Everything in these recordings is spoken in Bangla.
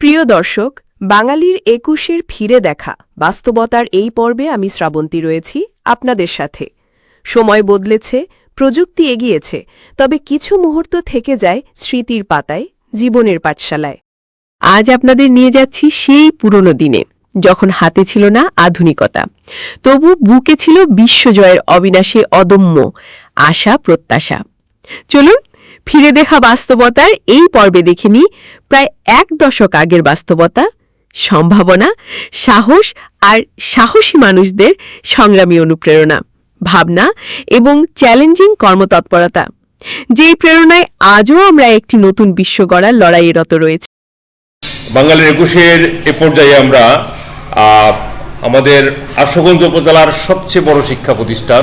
প্রিয় দর্শক, বাঙালির একুশের ফিরে দেখা। বাস্তবতার এই পর্বে আমি শ্রাবন্তী রয়েছি আপনাদের সাথে। সময় বদলেছে, প্রযুক্তি এগিয়েছে, তবে কিছু মুহূর্ত থেকে যায় স্মৃতির পাতায়, জীবনের পাঠশালায়। আজ আপনাদের নিয়ে যাচ্ছি সেই পুরনো দিনে, যখন হাতে ছিল না আধুনিকতা। তবু বুকে ছিল বিশ্বজয়ের অবিনাশে অদম্য আশা প্রত্যাশা চলুন ফিরে দেখা বাস্তবতার এই পর্বে দেখে নিই প্রায় এক দশক আগের বাস্তবতা, সম্ভাবনা, সাহস আর সাহসী মানুষদের সংগ্রামী অনুপ্রেরণা, ভাবনা এবং চ্যালেঞ্জিং কর্মতৎপরতা, যেই প্রেরণায় আজও আমরা একটি নতুন বিশ্ব গড়ার লড়াইয়ে রত রয়েছি। বাঙালির একুশের এ পর্যায়ে আমরা আমাদের আশুগঞ্জ উপজেলার সবচেয়ে বড় শিক্ষা প্রতিষ্ঠান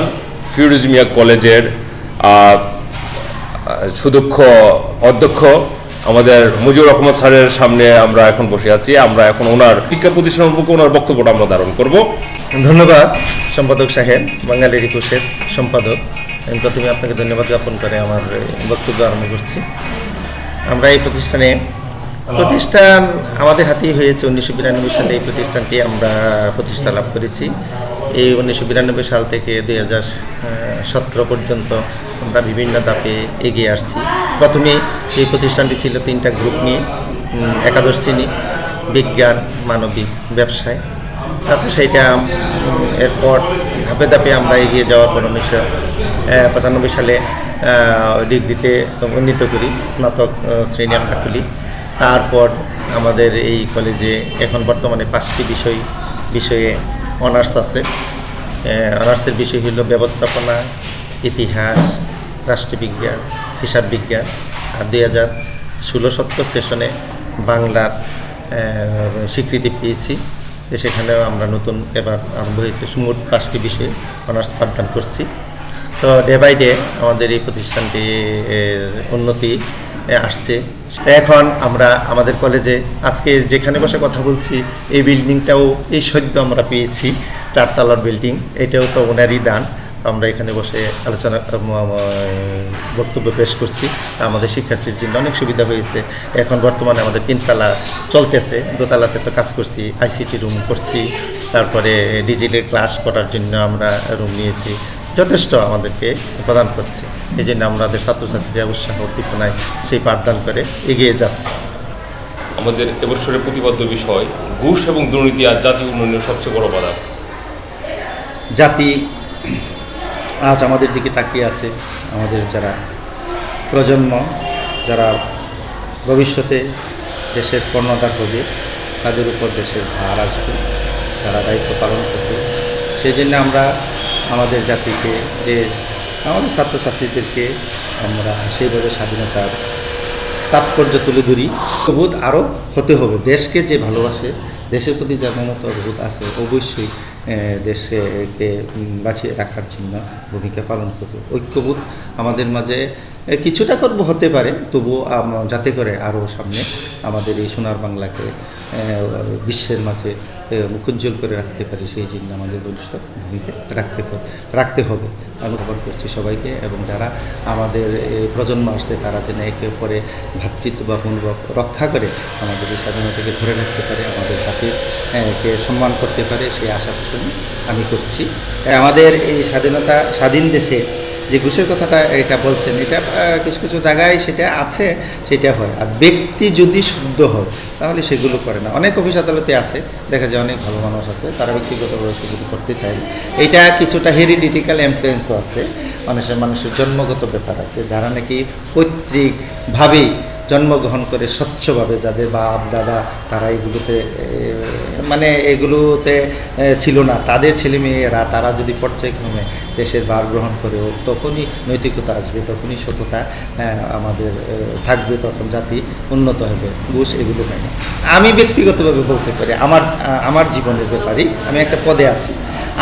ফিরোজ কলেজের সুদক্ষ অধ্যক্ষ আমাদের মুজিবুর রহমান স্যারের সামনে আমরা এখন বসে আছি। আমরা এখন ওনার শিক্ষা প্রতিষ্ঠান ওনার বক্তব্যটা আমরা ধারণ করব। ধন্যবাদ সম্পাদক সাহেব বাঙালির একুশের সম্পাদক। আমি প্রথমে আপনাকে ধন্যবাদ জ্ঞাপন করে আমার বক্তব্য আরম্ভ করছি। আমরা এই প্রতিষ্ঠানে প্রতিষ্ঠান আমাদের হাতেই হয়েছে। উনিশশো বিরানব্বই সালে এই প্রতিষ্ঠানটি আমরা প্রতিষ্ঠা লাভ করেছি। এই উনিশশো বিরানব্বই সাল থেকে দুই হাজার সতেরো পর্যন্ত আমরা বিভিন্ন ধাপে এগিয়ে আসছি। প্রথমে এই প্রতিষ্ঠানটি ছিল তিনটা গ্রুপ নিয়ে একাদশ শ্রেণি, বিজ্ঞান, মানবিক, ব্যবসায়। তারপর সেইটা এরপর ধাপে ধাপে আমরা এগিয়ে যাওয়ার পর উনিশশো পঁচানব্বই সালে ডিগ্রিতে উন্নীত করি, স্নাতক শ্রেণি আমরা খুলি। তারপর আমাদের এই কলেজে এখন বর্তমানে পাঁচটি বিষয়, বিষয়ে অনার্স আছে। অনার্সের বিষয় হলো ব্যবস্থাপনা, ইতিহাস, রাষ্ট্রবিজ্ঞান হিসাব বিজ্ঞান আর দুই হাজার ষোলো সতেরো সেশনে বাংলার স্বীকৃতি পেয়েছি। সেখানেও আমরা নতুন এবার আরম্ভ হয়েছে। মোট পাঁচটি বিষয়ে অনার্স পাঠদান করছি। তো ডে বাই ডে আমাদের এই প্রতিষ্ঠানটি উন্নতি আসছে। এখন আমরা আমাদের কলেজে আজকে যেখানে বসে কথা বলছি, এই বিল্ডিংটাও এই সদ্য আমরা পেয়েছি, চারতলার বিল্ডিং এটাও তো ওনারই দান। আমরা এখানে বসে আলোচনা বক্তব্য পেশ করছি। আমাদের শিক্ষার্থীর জন্য অনেক সুবিধা হয়েছে। এখন বর্তমানে আমাদের তিনতলা চলতেছে। দোতলাতে তো কাজ করছি আইসিটি রুম করছি। তারপরে ডিজিটাল ক্লাস করার জন্য আমরা রুম নিয়েছি। যথেষ্ট আমাদেরকে প্রদান করছে। এই জন্য আমাদের ছাত্রছাত্রীরা উৎসাহ উদ্দীপনায় সেই পাঠদান করে এগিয়ে যাচ্ছে। আমাদের এবছরের প্রতিবদ্ধ বিষয় ঘুষ এবং দুর্নীতি আর জাতীয় উন্নয়নের সবচেয়ে বড় বাধা। জাতি আজ আমাদের দিকে তাকিয়ে আছে। আমাদের যারা প্রজন্ম যারা ভবিষ্যতে দেশের কর্ণধার হবে তাদের উপর দেশের ভার আসবে তারা দায়িত্ব পালন করবে। সেই জন্য আমরা আমাদের জাতিকে দেশ আমাদের ছাত্রছাত্রীদেরকে আমরা সেইভাবে স্বাধীনতার তাৎপর্য তুলে ধরি। বোধ আরও হতে হবে। দেশকে যে ভালোবাসে, দেশের প্রতি যার মমতা বোধ আছে, অবশ্যই দেশকে বাঁচিয়ে রাখার জন্য ভূমিকা পালন করবে। ঐক্যবোধ আমাদের মাঝে কিছুটা করব, হতে পারে। তবুও যাতে করে আরও সামনে আমাদের এই সোনার বাংলাকে বিশ্বের মাঝে মুখোজ্জ্বল করে রাখতে পারি, সেই জন্য আমাদের বলিষ্ঠ ভূমিকা রাখতে রাখতে হবে। আমি খবর করছি সবাইকে এবং যারা আমাদের প্রজন্ম আসছে, তারা যেন একে অপরে ভ্রাতৃত্ব বা মনোভাব রক্ষা করে আমাদের এই স্বাধীনতাকে ধরে রাখতে পারে, আমাদের জাতিকে সম্মান করতে পারে, সেই আশা পোষণ আমি করছি। আমাদের এই স্বাধীনতা, স্বাধীন দেশে যে ঘুষের কথাটা এটা বলছেন, এটা কিছু কিছু জায়গায় সেটা আছে, সেটা হয়। আর ব্যক্তি যদি শুদ্ধ হয়, তাহলে সেগুলো করে না। অনেক অফিস আদালতে আছে, দেখা যায় অনেক ভালো মানুষ আছে, তারা ব্যক্তিগতভাবে সেগুলো করতে চায়। এটা কিছুটা হেরিডিটিক্যাল এমপ্লয়েন্সও আছে, মানুষের মানুষের জন্মগত ব্যাপার আছে, যারা নাকি পৈতৃকভাবেই জন্মগ্রহণ করে স্বচ্ছভাবে যাদের বাপ, দাদা তারা এগুলোতে মানে এগুলোতে ছিল না। তাদের ছেলে মেয়েরা তারা যদি পর্যায়ক্রমে দেশের বার গ্রহণ করে, ও তখনই নৈতিকতা আসবে, তখনই সততা আমাদের থাকবে, তখন জাতি উন্নত হবে। ঘুষ এগুলো হয় না। আমি ব্যক্তিগতভাবে বলতে পারি, আমার আমার জীবনের ব্যাপারে আমি একটা পদে আছি।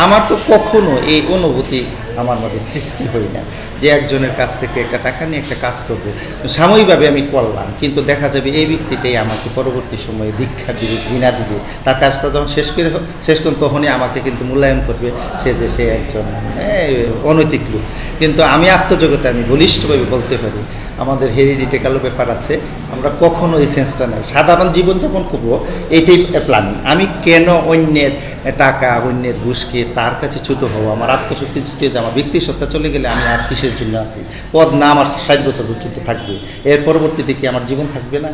আমার তো কখনো এই অনুভূতি আমার মাঝে সৃষ্টি হয় না। যে একজনের কাছ থেকে একটা টাকা নিয়ে একটা কাজ করবে, সাময়িকভাবে আমি করলাম, কিন্তু দেখা যাবে এই ব্যক্তিটাই আমাকে পরবর্তী সময়ে দীক্ষা দিবে, ঘৃণা দিবে। তার কাজটা যখন শেষ করে শেষ করুন, তখনই আমাকে কিন্তু মূল্যায়ন করবে সে যে সে একজন অনৈতিক লোক। কিন্তু আমি আত্মজগতে আমি বলিষ্ঠভাবে বলতে পারি, আমাদের হেরিডিটিক্যালও ব্যাপার আছে, আমরা কখনো এই সেন্সটা নাই। সাধারণ জীবনযাপন করব, এটাই প্ল্যানিং আমি কেন অন্যের টাকা, অন্যের ঘুষ খেয়ে তার কাছে ছোট হব? আমার আত্মশক্তি ছুটে যে আমার ব্যক্তি সত্তা চলে গেলে আমি আর কিসের জন্য আছি? পদ না আমার ষাট বছর পর্যন্ত থাকবে। এর পরবর্তীতে কি আমার জীবন থাকবে না?